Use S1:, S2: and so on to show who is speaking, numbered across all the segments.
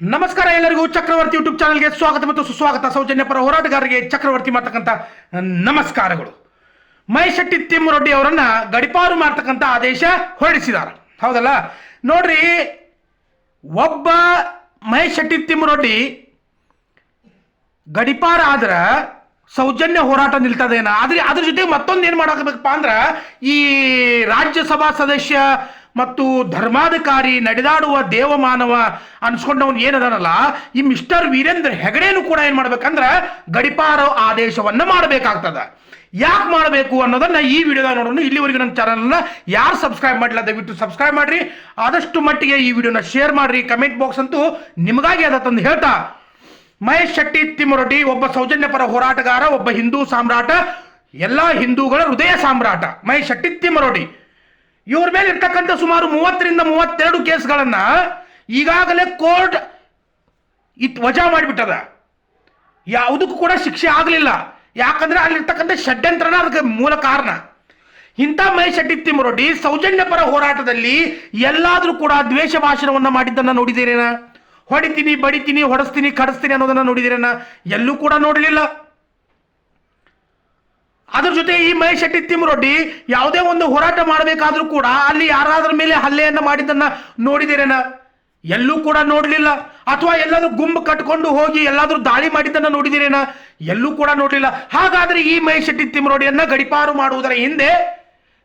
S1: ನಮಸ್ಕಾರ ಎಲ್ಲರಿಗೂ ಚಕ್ರವರ್ತಿ ಯೂಟ್ಯೂಬ್ ಚಾನಲ್ಗೆ ಸ್ವಾಗತ ಮತ್ತು ಸುಸ್ವಾಗತ ಸೌಜನ್ಯ ಪರ ಹೋರಾಟಗಾರರಿಗೆ ಚಕ್ರವರ್ತಿ ಮಾಡ್ತಕ್ಕಂಥ ನಮಸ್ಕಾರಗಳು. ಮಹೇಶ್ ಶೆಟ್ಟಿ ತಿಮ್ಮರೊಡ್ಡಿ ಅವರನ್ನ ಗಡಿಪಾರು ಮಾಡ್ತಕ್ಕಂಥ ಆದೇಶ ಹೊರಡಿಸಿದ್ದಾರೆ ಹೌದಲ್ಲ? ನೋಡ್ರಿ, ಒಬ್ಬ ಮಹೇಶ್ ಶೆಟ್ಟಿ ತಿಮ್ಮರೊಡ್ಡಿ ಗಡಿಪಾರ ಆದ್ರೆ ಸೌಜನ್ಯ ಹೋರಾಟ ನಿಲ್ತದೇನ? ಆದ್ರೆ ಅದ್ರ ಜೊತೆ ಮತ್ತೊಂದು ಏನು ಮಾಡಬೇಕಪ್ಪ ಅಂದ್ರ ಈ ರಾಜ್ಯಸಭಾ ಸದಸ್ಯ ಮತ್ತು ಧರ್ಮಾಧಿಕಾರಿ ನಡೆದಾಡುವ ದೇವಮಾನವ ಅನ್ಸ್ಕೊಂಡವನು ಏನದಾನಲ್ಲ, ಈ ಮಿಸ್ಟರ್ ವೀರೇಂದ್ರ ಹೆಗಡೆನು ಕೂಡ ಏನು ಮಾಡ್ಬೇಕಂದ್ರೆ ಗಡಿಪಾರ ಆದೇಶವನ್ನ ಮಾಡಬೇಕಾಗ್ತದ. ಯಾಕೆ ಮಾಡಬೇಕು ಅನ್ನೋದನ್ನ ಈ ವಿಡಿಯೋದ ನೋಡೋಣ. ಇಲ್ಲಿವರೆಗೂ ನನ್ನ ಚಾನಲ್ನ ಯಾರು ಸಬ್ಸ್ಕ್ರೈಬ್ ಮಾಡಿಲ್ಲ ದಯವಿಟ್ಟು ಸಬ್ಸ್ಕ್ರೈಬ್ ಮಾಡ್ರಿ. ಆದಷ್ಟು ಮಟ್ಟಿಗೆ ಈ ವಿಡಿಯೋನ ಶೇರ್ ಮಾಡ್ರಿ. ಕಮೆಂಟ್ ಬಾಕ್ಸ್ ಅಂತೂ ನಿಮಗಾಗಿ ಅದತ್ತಂದು ಹೇಳ್ತಾ. ಮಹೇಶ್ ಶೆಟ್ಟಿ, ತಿಮ್ಮರೊಡ್ಡಿ, ಒಬ್ಬ ಸೌಜನ್ಯಪರ ಹೋರಾಟಗಾರ, ಒಬ್ಬ ಹಿಂದೂ ಸಾಮ್ರಾಟ, ಎಲ್ಲಾ ಹಿಂದೂಗಳ ಹೃದಯ ಸಾಮ್ರಾಟ. ಮಹೇಶ್ ಶೆಟ್ಟಿ, ತಿಮ್ಮರೊಡ್ಡಿ. ಇವ್ರ ಮೇಲೆ ಇರ್ತಕ್ಕಂಥ ಸುಮಾರು ಮೂವತ್ತರಿಂದ ಮೂವತ್ತೆರಡು ಕೇಸ್ಗಳನ್ನ ಈಗಾಗಲೇ ಕೋರ್ಟ್ ಇತ್ ವಜಾ ಮಾಡಿಬಿಟ್ಟದ. ಯಾವುದಕ್ಕೂ ಕೂಡ ಶಿಕ್ಷೆ ಆಗಲಿಲ್ಲ. ಯಾಕಂದ್ರೆ ಅಲ್ಲಿರ್ತಕ್ಕಂಥ ಷಡ್ಯಂತ್ರನ ಅದಕ್ಕೆ ಮೂಲ ಕಾರಣ. ಇಂಥ ಮಹೇಶ್ ಶೆಟ್ಟಿ ತಿಮ್ಮರೊಡ್ಡಿ ಸೌಜನ್ಯ ಪರ ಹೋರಾಟದಲ್ಲಿ ಎಲ್ಲಾದರೂ ಕೂಡ ದ್ವೇಷ ಭಾಷಣವನ್ನು ಮಾಡಿದ್ದನ್ನು ನೋಡಿದ್ದೀರೇನ? ಹೊಡಿತೀನಿ, ಬಡಿತೀನಿ, ಹೊಡೆಸ್ತೀನಿ, ಕಡಿಸ್ತೀನಿ ಅನ್ನೋದನ್ನ ನೋಡಿದಿರೇನ ಎಲ್ಲೂ ಕೂಡ ನೋಡಲಿಲ್ಲ. ಅದ್ರ ಜೊತೆ ಈ ಮಹೇಶ್ ಶೆಟ್ಟಿ ತಿಮ್ಮರೊಡ್ಡಿ ಯಾವುದೇ ಒಂದು ಹೋರಾಟ ಮಾಡಬೇಕಾದ್ರೂ ಕೂಡ ಅಲ್ಲಿ ಯಾರಾದ್ರ ಮೇಲೆ ಹಲ್ಲೆಯನ್ನ ಮಾಡಿದ್ದನ್ನ ನೋಡಿದಿರೇನ? ಎಲ್ಲೂ ಕೂಡ ನೋಡಲಿಲ್ಲ. ಅಥವಾ ಎಲ್ಲಾದ್ರೂ ಗುಂಪು ಕಟ್ಕೊಂಡು ಹೋಗಿ ಎಲ್ಲಾದ್ರೂ ದಾಳಿ ಮಾಡಿದ್ದನ್ನ ನೋಡಿದಿರೇನ? ಎಲ್ಲೂ ಕೂಡ ನೋಡಲಿಲ್ಲ. ಹಾಗಾದ್ರೆ ಈ ಮಹೇಶ್ ಶೆಟ್ಟಿ ಗಡಿಪಾರು ಮಾಡುವುದರ ಹಿಂದೆ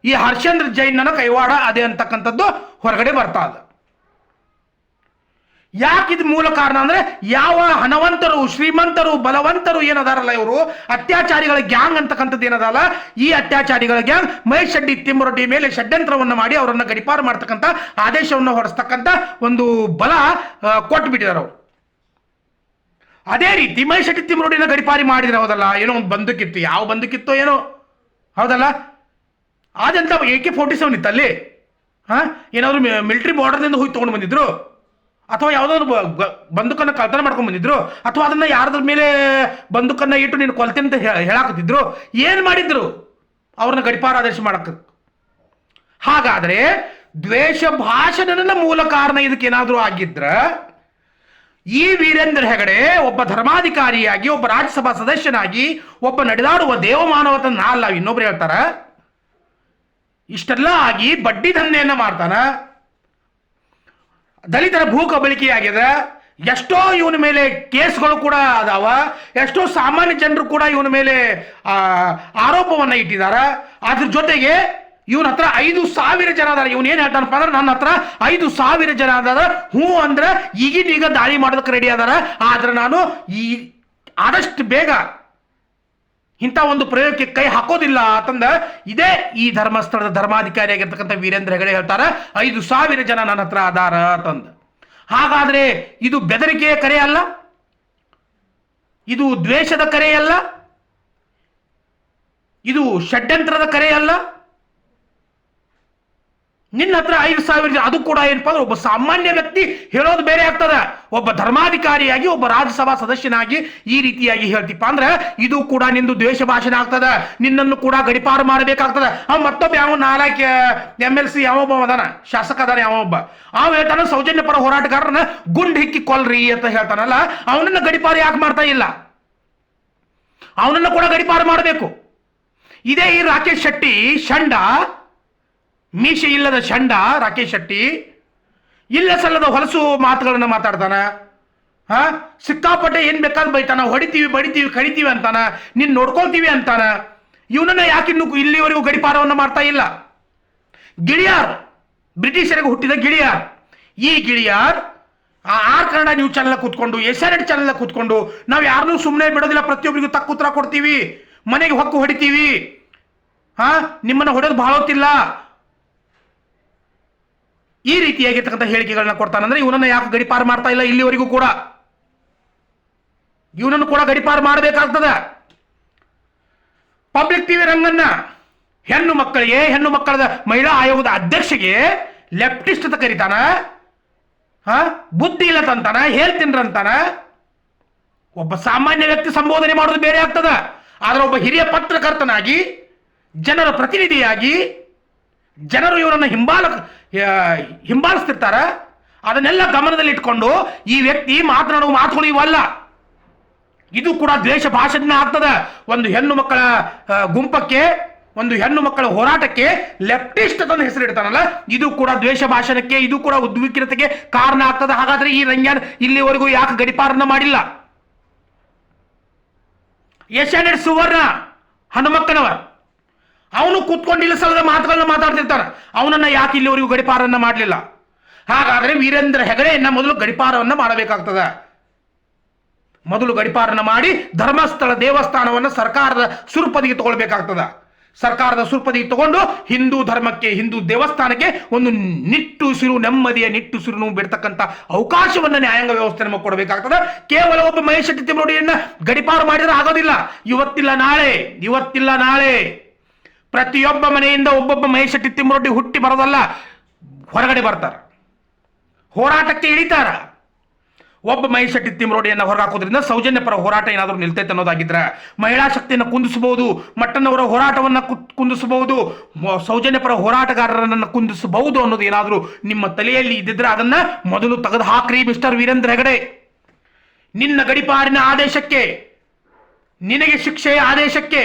S1: ಈ ಹರ್ಷೇಂದ್ರ ಜೈನ್ನನ ಕೈವಾಡ ಅದೇ ಅಂತಕ್ಕಂಥದ್ದು ಹೊರಗಡೆ ಬರ್ತಾ ಇದೆ. ಯಾಕೆ ಇದು ಮೂಲ ಕಾರಣ ಅಂದ್ರೆ ಯಾವ ಹಣವಂತರು, ಶ್ರೀಮಂತರು, ಬಲವಂತರು ಏನದಾರಲ್ಲ ಇವರು? ಅತ್ಯಾಚಾರಿಗಳ ಗ್ಯಾಂಗ್ ಅಂತಕ್ಕಂಥದ್ದು ಏನದಲ್ಲ ಈ ಅತ್ಯಾಚಾರಿಗಳ ಗ್ಯಾಂಗ್ ಮಹೇಶ್ ಶೆಟ್ಟಿ ತಿಮ್ಮರೊಡ್ಡಿ ಮೇಲೆ ಷಡ್ಯಂತ್ರವನ್ನು ಮಾಡಿ ಅವರನ್ನು ಗಡಿಪಾರು ಮಾಡ್ತಕ್ಕಂಥ ಆದೇಶವನ್ನು ಹೊರಡಿಸ್ತಕ್ಕಂಥ ಒಂದು ಬಲ ಕೊಟ್ಟು ಬಿಟ್ಟಿದ್ದಾರೆ ಅವರು. ಅದೇ ರೀತಿ ಮಹೇಶ್ ಶೆಟ್ಟಿ ತಿಮ್ಮರೊಡ್ಡಿನ ಗಡಿಪಾರಿ ಮಾಡಿದ್ರೆ ಹೌದಲ್ಲ? ಏನೋ ಒಂದು ಬಂದೂಕಿತ್ತು ಯಾವ ಬಂದೂಕಿತ್ತೋ ಏನೋ? ಹೌದಲ್ಲ? ಆದಂತ ಎ ಕೆ ಫೋರ್ಟಿ ಸೆವೆನ್ ಇತ್ತಲ್ಲಿ? ಹಾ ಏನಾದ್ರು ಮಿಲಿಟರಿ ಬಾರ್ಡರ್ನಿಂದ ಹೋಗಿ ತೊಗೊಂಡು ಬಂದಿದ್ರು? ಅಥವಾ ಯಾವುದಾದ್ರು ಬಂದೂಕನ್ನು ಕಳ್ತನ ಮಾಡ್ಕೊಂಡ್ ಬಂದಿದ್ರು? ಅಥವಾ ಅದನ್ನ ಯಾರದ್ರ ಮೇಲೆ ಬಂದೂಕನ್ನು ಇಟ್ಟು ನೀನು ಕೊಲ್ತೀನಿ ಅಂತ ಹೇಳಾಕತ್ತಿದ್ರು? ಏನು ಮಾಡಿದ್ರು? ಅವ್ರನ್ನ ಗಡಿಪಾರ ಆದೇಶ ಹಾಗಾದರೆ ದ್ವೇಷ ಭಾಷಣನ ಮೂಲ ಕಾರಣ ಇದಕ್ಕೆ ಏನಾದ್ರೂ ಆಗಿದ್ರ, ಈ ವೀರೇಂದ್ರ ಹೆಗಡೆ ಒಬ್ಬ ಧರ್ಮಾಧಿಕಾರಿಯಾಗಿ, ಒಬ್ಬ ರಾಜ್ಯಸಭಾ ಸದಸ್ಯನಾಗಿ, ಒಬ್ಬ ನಡೆದಾಡುವ ದೇವಮಾನವತ ಅಲ್ಲ ಇನ್ನೊಬ್ರು ಹೇಳ್ತಾರ, ಇಷ್ಟೆಲ್ಲ ಆಗಿ ಬಡ್ಡಿ ದಂಧೆಯನ್ನು ಮಾಡ್ತಾನ. ದಲಿತರ ಭೂ ಕಬಳಿಕೆಯಾಗಿದೆ ಎಷ್ಟೋ ಇವನ ಮೇಲೆ ಕೇಸ್ಗಳು ಕೂಡ ಅದಾವ, ಎಷ್ಟೋ ಸಾಮಾನ್ಯ ಜನರು ಕೂಡ ಇವನ ಮೇಲೆ ಆರೋಪವನ್ನ ಇಟ್ಟಿದ್ದಾರೆ ಅದ್ರ ಜೊತೆಗೆ ಇವನ ಹತ್ರ ಐದು ಸಾವಿರ ಜನ ಅದಾರ. ಇವನ್ ಏನ್ ಹೇಳ್ತಾನಪ್ಪ ಅಂದ್ರೆ, ನನ್ನ ಹತ್ರ ಐದು ಸಾವಿರ ಜನ ಅದಾರ. ಹ್ಞೂ ಅಂದ್ರೆ ಈಗಿನ ಈಗ ದಾಳಿ ಮಾಡೋದಕ್ಕೆ ರೆಡಿ ಅದಾರ. ಆದ್ರೆ ನಾನು ಈ, ಆದಷ್ಟು ಬೇಗ ಇಂಥ ಒಂದು ಪ್ರಯೋಗಕ್ಕೆ ಕೈ ಹಾಕೋದಿಲ್ಲ ಅಂತಂದ ಇದೇ ಈ ಧರ್ಮಸ್ಥಳದ ಧರ್ಮಾಧಿಕಾರಿಯಾಗಿರ್ತಕ್ಕಂಥ ವೀರೇಂದ್ರ ಹೆಗಡೆ ಹೇಳ್ತಾರೆ, ಐದು ಸಾವಿರ ಜನ ನನ್ನ ಹತ್ರ ಅದಾರ ಅಂತಂದ. ಹಾಗಾದ್ರೆ ಇದು ಬೆದರಿಕೆಯ ಕರೆ ಅಲ್ಲ? ಇದು ದ್ವೇಷದ ಕರೆ ಅಲ್ಲ? ಇದು ಷಡ್ಯಂತ್ರದ ಕರೆ ಅಲ್ಲ? ನಿನ್ನ ಹತ್ರ ಐದು ಸಾವಿರ ಅದು ಕೂಡ ಏನಪ್ಪ ಅಂದ್ರೆ ಒಬ್ಬ ಸಾಮಾನ್ಯ ವ್ಯಕ್ತಿ ಹೇಳೋದು ಬೇರೆ ಆಗ್ತದ. ಒಬ್ಬ ಧರ್ಮಾಧಿಕಾರಿಯಾಗಿ, ಒಬ್ಬ ರಾಜ್ಯಸಭಾ ಸದಸ್ಯನಾಗಿ ಈ ರೀತಿಯಾಗಿ ಹೇಳ್ತಿಪ್ಪ ಅಂದ್ರೆ ಇದು ಕೂಡ ನಿಂದು ದ್ವೇಷ ಭಾಷಣ ಆಗ್ತದ. ನಿನ್ನನ್ನು ಕೂಡ ಗಡಿಪಾರು ಮಾಡಬೇಕಾಗ್ತದ. ಅವ್ ಮತ್ತೊಬ್ಬ ಯಾವ ನಾಲ್ಕ ಎಂ ಎಲ್ ಸಿ ಯಾವೊಬ್ಬ ಅದಾನ? ಶಾಸಕ ಅದಾನ ಯಾವೊಬ್ಬ ಅವ್ ಹೇಳ್ತಾನ, ಸೌಜನ್ಯ ಪರ ಹೋರಾಟಗಾರನ ಗುಂಡ್ ಹಿಕ್ಕಿ ಕೊಲ್ರಿ ಅಂತ ಹೇಳ್ತಾನಲ್ಲ, ಅವನನ್ನ ಗಡಿಪಾರು ಯಾಕೆ ಮಾಡ್ತಾ ಇಲ್ಲ? ಅವನನ್ನ ಕೂಡ ಗಡಿಪಾರು ಮಾಡಬೇಕು. ಇದೇ ಈ ರಾಕೇಶ್ ಶೆಟ್ಟಿ, ಶಂಡ ಮೀಸೆ ಇಲ್ಲದ ಚಂಡ ರಾಕೇಶ್ ಶೆಟ್ಟಿ. ಇಲ್ಲ ಸಲ್ಲದ ಹೊಲಸು ಮಾತುಗಳನ್ನು ಮಾತಾಡ್ತಾನೆ. ಹಾ? ಸಿಕ್ಕಾಪಟ್ಟೆ ಏನು ಬೇಕಾದ್ ಬೈತಾನ. ಹೊಡಿತೀವಿ, ಬಡಿತೀವಿ, ಕಡಿತೀವಿ ಅಂತಾನ. ನಿನ್ನ ನೋಡ್ಕೊಳ್ತೀವಿ ಅಂತಾನ. ಇವನನ್ನ ಯಾಕೆ ಇನ್ನು ಇಲ್ಲಿವರೆಗೂ ಗಡಿಪಾರವನ್ನ ಮಾಡ್ತಾ ಇಲ್ಲ? ಗಿಳಿಯಾರ್. ಬ್ರಿಟಿಷರಿಗೆ ಹುಟ್ಟಿದ ಗಿಳಿಯಾರ್. ಈ Giliyar R Kannada news channel ಕೂತ್ಕೊಂಡು ಎಸ್ ಆರ್ ಎಡ್ ಚಾನಲ್ ಕೂತ್ಕೊಂಡು, ನಾವು ಯಾರನ್ನೂ ಸುಮ್ಮನೆ ಬಿಡೋದಿಲ್ಲ ಪ್ರತಿಯೊಬ್ಬರಿಗೂ ತಕ್ಕ ಉತ್ತರ ಕೊಡ್ತೀವಿ. ಮನೆಗೆ ಹೊಕ್ಕು ಹೊಡಿತೀವಿ. ಹಾ? ನಿಮ್ಮನ್ನ ಹೊಡೆದು ಬಹಳ ಹೊತ್ತಿಲ್ಲ. ಈ ರೀತಿಯಾಗಿರ್ತಕ್ಕಂಥ ಹೇಳಿಕೆಗಳನ್ನ ಕೊಡ್ತಾನಂದ್ರೆ ಇವನನ್ನ ಯಾಕೆ ಗಡಿಪಾರು ಮಾಡ್ತಾ ಇಲ್ಲ ಇಲ್ಲಿವರೆಗೂ ಕೂಡ. ಇವನನ್ನು ಕೂಡ ಗಡಿಪಾರು ಮಾಡಬೇಕಾಗ್ತದ. ಪಬ್ಲಿಕ್ ಟಿವಿ ರಂಗನ್ನ ಹೆಣ್ಣು ಮಕ್ಕಳಿಗೆ, ಹೆಣ್ಣು ಮಕ್ಕಳ ಮಹಿಳಾ ಆಯೋಗದ ಅಧ್ಯಕ್ಷಗೆ ಲೆಫ್ಟಿಸ್ಟ್ ಅಂತ ಕರೀತಾನ. ಹಾ? ಬುದ್ಧಿ ಇಲ್ಲ ಅಂತಾನ ಹೇಳ್ತೀನ್ರಂತಾನ ಒಬ್ಬ ಸಾಮಾನ್ಯ ವ್ಯಕ್ತಿ ಸಂಬೋಧನೆ ಮಾಡೋದು ಬೇರೆ ಆಗ್ತದ. ಆದ್ರೆ ಒಬ್ಬ ಹಿರಿಯ ಪತ್ರಕರ್ತನಾಗಿ, ಜನರ ಪ್ರತಿನಿಧಿಯಾಗಿ, ಜನರು ಇವರನ್ನು ಹಿಂಬಾಲ ಹಿಂಬಾಲಿಸ್ತಿರ್ತಾರ? ಅದನ್ನೆಲ್ಲ ಗಮನದಲ್ಲಿಟ್ಕೊಂಡು ಈ ವ್ಯಕ್ತಿ ಮಾತನಾಡುವ ಮಾತುಗಳು ಇವಲ್ಲ ಇದು ಕೂಡ ದ್ವೇಷ ಭಾಷಣ ಆಗ್ತದ. ಒಂದು ಹೆಣ್ಣು ಮಕ್ಕಳ ಗುಂಪಕ್ಕೆ, ಒಂದು ಹೆಣ್ಣು ಮಕ್ಕಳ ಹೋರಾಟಕ್ಕೆ ಲೆಫ್ಟಿಸ್ಟ್ ಅಂತ ಹೆಸರಿಡ್ತಾನಲ್ಲ, ಇದು ಕೂಡ ದ್ವೇಷ ಭಾಷಣಕ್ಕೆ, ಇದು ಕೂಡ ಉದ್ವಿಗ್ನತೆಗೆ ಕಾರಣ ಆಗ್ತದೆ. ಹಾಗಾದ್ರೆ ಈ ರಂಜಾನ್ ಇಲ್ಲಿವರೆಗೂ ಯಾಕೆ ಗಡಿಪಾರನ ಮಾಡಿಲ್ಲ? ಏಷ್ಯಾನೆಟ್ ಸುವರ್ಣ ಹನುಮಕ್ಕನವ ಅವನು ಕೂತ್ಕೊಂಡಿಲ್ಲ ಸಲದ ಮಾತುಗಳನ್ನ ಮಾತಾಡ್ತಿರ್ತಾರೆ ಅವನನ್ನ ಯಾಕೆ ಇಲ್ಲಿವರೆಗೂ ಗಡಿಪಾರನ್ನ ಮಾಡಲಿಲ್ಲ? ಹಾಗಾದ್ರೆ ವೀರೇಂದ್ರ ಹೆಗಡೆಯನ್ನ ಮೊದಲು ಗಡಿಪಾರವನ್ನ ಮಾಡಬೇಕಾಗ್ತದೆ. ಮೊದಲು ಗಡಿಪಾರನ ಮಾಡಿ ಧರ್ಮಸ್ಥಳ ದೇವಸ್ಥಾನವನ್ನು ಸರ್ಕಾರದ ಸುರುಪದಿಗೆ ತಗೊಳ್ಬೇಕಾಗ್ತದ. ಸರ್ಕಾರದ ಸುರುಪದಿಗೆ ತಗೊಂಡು ಹಿಂದೂ ಧರ್ಮಕ್ಕೆ, ಹಿಂದೂ ದೇವಸ್ಥಾನಕ್ಕೆ ಒಂದು ನಿಟ್ಟುಸಿರು ನೆಮ್ಮದಿಯ ನಿಟ್ಟುಸಿರು ಬಿಡ್ತಕ್ಕಂಥ ಅವಕಾಶವನ್ನು ನ್ಯಾಯಾಂಗ ವ್ಯವಸ್ಥೆ ನಮಗೆ ಕೊಡಬೇಕಾಗ್ತದ. ಕೇವಲ ಒಬ್ಬ ಮಹೇಶ್ ಶೆಟ್ಟಿ ತಿಮ್ಮರೋಡಿಯನ್ನ ಗಡಿಪಾರು ಮಾಡಿದ್ರೆ ಆಗೋದಿಲ್ಲ. ಇವತ್ತಿಲ್ಲ ನಾಳೆ ಇವತ್ತಿಲ್ಲ ನಾಳೆ. ಪ್ರತಿಯೊಬ್ಬ ಮನೆಯಿಂದ ಒಬ್ಬೊಬ್ಬ ಮಹೇಶ್ ತಿಮ್ಮರೊಡ್ಡಿ ಹುಟ್ಟಿ ಬರೋದಲ್ಲ, ಹೊರಗಡೆ ಬರ್ತಾರೆ. ಹೋರಾಟಕ್ಕೆ ಇಳಿತಾರ. ಒಬ್ಬ ಮಹೇಶ್ ಶೆಟ್ಟಿ ತಿಮ್ಮರೋಡಿಯನ್ನ ಹೊರಹಾಕೋದ್ರಿಂದ ಸೌಜನ್ಯ ಪರ ಹೋರಾಟ ಏನಾದರೂ ನಿಲ್ತೈತೆ ಅನ್ನೋದಾಗಿದ್ರೆ ಮಹಿಳಾ ಶಕ್ತಿಯನ್ನು ಕುಂದಿಸಬಹುದು, ಮಟ್ಟನವರ ಹೋರಾಟವನ್ನು ಕುಂದಿಸಬಹುದು ಸೌಜನ್ಯ ಪರ ಹೋರಾಟಗಾರರನ್ನು ಕುಂದಿಸಬಹುದು ಅನ್ನೋದು ಏನಾದರೂ ನಿಮ್ಮ ತಲೆಯಲ್ಲಿ ಇದ್ದಿದ್ರೆ ಅದನ್ನ ಮೊದಲು ತೆಗೆದು ಹಾಕ್ರಿ ಮಿಸ್ಟರ್ ವೀರೇಂದ್ರ ಹೆಗಡೆ. ನಿನ್ನ ಗಡಿಪಾರಿನ ಆದೇಶಕ್ಕೆ, ನಿನಗೆ ಶಿಕ್ಷೆಯ ಆದೇಶಕ್ಕೆ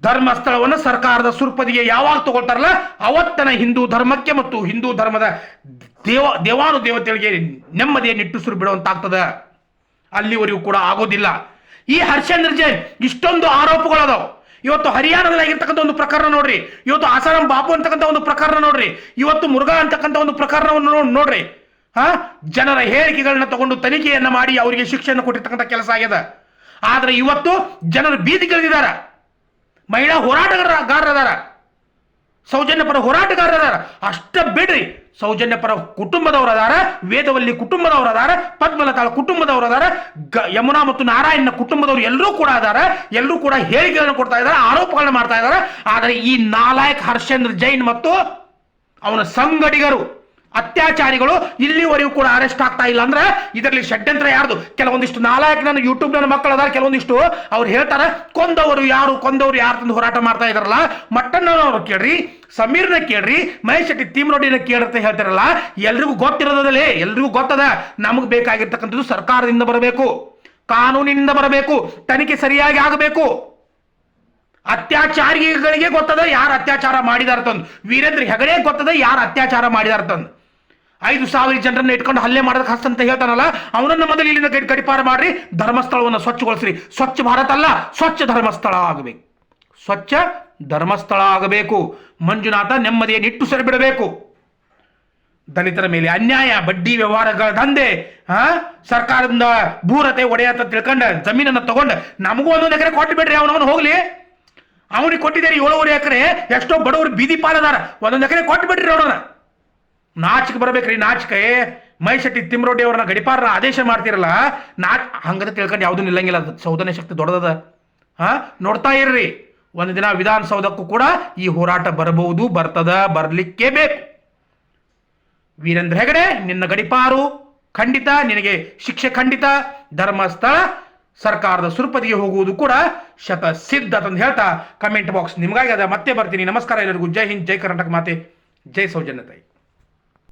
S1: ಧರ್ಮಸ್ಥಳವನ್ನು ಸರ್ಕಾರದ ಸುರ್ಪದಿಗೆ ಯಾವಾಗ ತಗೊಳ್ತಾರಲ್ಲ? ಅವತ್ತನ ಹಿಂದೂ ಧರ್ಮಕ್ಕೆ ಮತ್ತು ಹಿಂದೂ ಧರ್ಮದ ದೇವ ದೇವಾನು ದೇವತೆಗಳಿಗೆ ನೆಮ್ಮದಿಯ ನಿಟ್ಟುಸಿರು ಬಿಡುವಂತಾಗ್ತದ. ಅಲ್ಲಿವರೆಗೂ ಕೂಡ ಆಗೋದಿಲ್ಲ. ಈ ಹರ್ಷೇಂದ್ರ ಜೈನ್, ಇಷ್ಟೊಂದು ಆರೋಪಗಳದಾವ. ಇವತ್ತು ಹರಿಯಾಣದಲ್ಲಿ ಆಗಿರ್ತಕ್ಕಂಥ ಒಂದು ಪ್ರಕರಣ ನೋಡ್ರಿ. ಇವತ್ತು ಆಸಾರಾಮ್ ಬಾಬು ಅಂತಕ್ಕಂಥ ಒಂದು ಪ್ರಕರಣ ನೋಡ್ರಿ. ಇವತ್ತು ಮುರುಘಾ ಅಂತಕ್ಕಂಥ ಒಂದು ಪ್ರಕರಣವನ್ನು ನೋಡ್- ನೋಡ್ರಿ. ಹಾ? ಜನರ ಹೇಳಿಕೆಗಳನ್ನ ತಗೊಂಡು ತನಿಖೆಯನ್ನ ಮಾಡಿ ಅವರಿಗೆ ಶಿಕ್ಷೆಯನ್ನು ಕೊಟ್ಟಿರ್ತಕ್ಕಂಥ ಕೆಲಸ ಆಗ್ಯದ. ಆದ್ರೆ ಇವತ್ತು ಜನರು ಬೀದಿಗಿಳಿದಿದ್ದಾರೆ ಮಹಿಳಾ ಹೋರಾಟಗಾರರದಾರ ಸೌಜನ್ಯ ಪರ ಹೋರಾಟಗಾರರದಾರ. ಅಷ್ಟ ಬಿಡ್ರಿ. ಸೌಜನ್ಯ ಪರ ಕುಟುಂಬದವರದಾರ, ವೇದವಲ್ಲಿ ಕುಟುಂಬದವರದಾರ, ಪದ್ಮಲತಾಳ ಕುಟುಂಬದವರದಾರ ಯಮುನಾ ಮತ್ತು ನಾರಾಯಣನ ಕುಟುಂಬದವರು ಎಲ್ಲರೂ ಕೂಡ ಅದಾರ ಎಲ್ಲರೂ ಕೂಡ ಹೇಳಿಕೆಗಳನ್ನು ಕೊಡ್ತಾ ಇದ್ದಾರೆ ಆರೋಪಗಳನ್ನ ಮಾಡ್ತಾ ಇದ್ದಾರೆ ಆದರೆ ಈ ನಾಲಾಯಕ್ ಹರ್ಷೇಂದ್ರ ಜೈನ್ ಮತ್ತು ಅವನ ಸಂಗಡಿಗರು ಅತ್ಯಾಚಾರಿಗಳು ಇಲ್ಲಿವರೆಗೂ ಕೂಡ ಅರೆಸ್ಟ್ ಆಗ್ತಾ ಇಲ್ಲ ಅಂದ್ರೆ ಇದರಲ್ಲಿ ಷಡ್ಯಂತ್ರ ಯಾರ್ದು? ಕೆಲವೊಂದಿಷ್ಟು ನಾಲ್ಕು ನನ್ನ ಯೂಟ್ಯೂಬ್ ನನ್ನ ಮಕ್ಕಳು ಅದಾರ, ಕೆಲವೊಂದಿಷ್ಟು ಅವ್ರು ಹೇಳ್ತಾರೆ, ಕೊಂದವರು ಯಾರು? ಕೊಂದವರು ಯಾರು? ತಂದು ಹೋರಾಟ ಮಾಡ್ತಾ ಇದಾರಲ್ಲ. ಮಟ್ಟಣ್ಣನವರು ಕೇಳ್ರಿ, ಸಮೀರ್ನ ಕೇಳ್ರಿ, ಮಹೇಶ್ ಶೆಟ್ಟಿ ತೀಮ್ರೋಡಿನ ಕೇಳಿರ್ತ ಹೇಳ್ತಾರಲ್ಲ, ಎಲ್ರಿಗೂ ಗೊತ್ತಿರೋದಲ್ಲೇ, ಎಲ್ರಿಗೂ ಗೊತ್ತದ. ನಮಗೆ ಬೇಕಾಗಿರ್ತಕ್ಕಂಥದ್ದು ಸರ್ಕಾರದಿಂದ ಬರಬೇಕು, ಕಾನೂನಿನಿಂದ ಬರಬೇಕು, ತನಿಖೆ ಸರಿಯಾಗಿ ಆಗಬೇಕು. ಅತ್ಯಾಚಾರಿಗಳಿಗೆ ಗೊತ್ತದ ಯಾರು ಅತ್ಯಾಚಾರ ಮಾಡಿದಾರ ತಂದು. ವೀರೇಂದ್ರ ಹೆಗಡೆ ಗೊತ್ತದ ಯಾರು ಅತ್ಯಾಚಾರ ಮಾಡಿದಾರ ತಂದು. ಐದು ಸಾವಿರ ಜನರನ್ನ ಇಟ್ಕೊಂಡು ಹಲ್ಲೆ ಮಾಡೋದಕ್ಕೆ ಹಸ್ತ ಅಂತ ಹೇಳ್ತಾನಲ್ಲ, ಅವನನ್ನ ಮೊದಲು ಇಲ್ಲಿಂದ ಗಡಿ ಗಡಿಪಾರ ಮಾಡ್ರಿ, ಧರ್ಮಸ್ಥಳವನ್ನು ಸ್ವಚ್ಛಗೊಳಿಸ್ರಿ. ಸ್ವಚ್ಛ ಭಾರತ ಅಲ್ಲ, ಸ್ವಚ್ಛ ಧರ್ಮಸ್ಥಳ ಆಗಬೇಕು. ಸ್ವಚ್ಛ ಧರ್ಮಸ್ಥಳ ಆಗಬೇಕು. ಮಂಜುನಾಥ ನೆಮ್ಮದಿಯ ನಿಟ್ಟುಸಿರು ಬಿಡಬೇಕು ದಲಿತರ ಮೇಲೆ ಅನ್ಯಾಯ, ಬಡ್ಡಿ ವ್ಯವಹಾರಗಳ ದಂಧೆ ಹಾ ಸರ್ಕಾರದಿಂದ ಭೂರತೆ ಒಡೆಯತ ತಿಳ್ಕೊಂಡ, ಜಮೀನನ್ನ ತಗೊಂಡು, ನಮಗೂ ಒಂದೊಂದು ಎಕರೆ ಕೊಟ್ಟು ಬಿಡ್ರಿ ಅವನವನು ಹೋಗ್ಲಿ. ಅವನಿಗೆ ಕೊಟ್ಟಿದ್ದಾರೆ ಏಳುವರೆ ಎಕರೆ, ಎಷ್ಟೋ ಬಡವರು ಬೀದಿ ಪಾಲದಾರ, ಒಂದೊಂದು ಎಕರೆ ಕೊಟ್ಟು ಬಿಡ್ರಿ ನೋಡೋಣ ನಾಚಿಕೆ ಬರ್ಬೇಕ್ರಿ, ನಾಚಿಕೆ. ಮೈಶೆಟ್ಟಿ ತಿಮ್ರೋಡಿ ಅವ್ರನ್ನ ಗಡಿಪಾರನ ಆದೇಶ ಮಾಡ್ತಿರಲ್ಲ ನಾ ಹಂಗದ ತಿಳ್ಕೊಂಡು ಯಾವುದೂ ನಿಲ್ಲಂಗಿಲ್ಲ ಅದು ಶಕ್ತಿ ದೊಡ್ಡದದ. ಹಾ, ನೋಡ್ತಾ ಇರ್ರಿ. ಒಂದು ದಿನ ವಿಧಾನಸೌಧಕ್ಕೂ ಕೂಡ ಈ ಹೋರಾಟ ಬರಬಹುದು, ಬರ್ತದ, ಬರ್ಲಿಕ್ಕೆ ಬೇಕು. ವೀರೇಂದ್ರ ಹೆಗಡೆ, ನಿನ್ನ ಗಡಿಪಾರು, ಖಂಡಿತ, ನಿನಗೆ ಶಿಕ್ಷೆ ಖಂಡಿತ. ಧರ್ಮಸ್ಥಳ, ಸರ್ಕಾರದ ಸುರುಪತಿಗೆ ಹೋಗುವುದು ಕೂಡ ಶತ ಸಿದ್ಧ ಅಂತ ಹೇಳ್ತಾ, ಕಮೆಂಟ್ ಬಾಕ್ಸ್ ನಿಮಗಾಗಿ ಅದ. ಮತ್ತೆ ಬರ್ತೀನಿ. ನಮಸ್ಕಾರ ಎಲ್ಲರಿಗೂ. ಜೈ ಹಿಂದ್, ಜೈ ಕರ್ನಾಟಕ ಮಾತೆ. ಜೈ ಸೌಜನ್ಯತಾಯಿ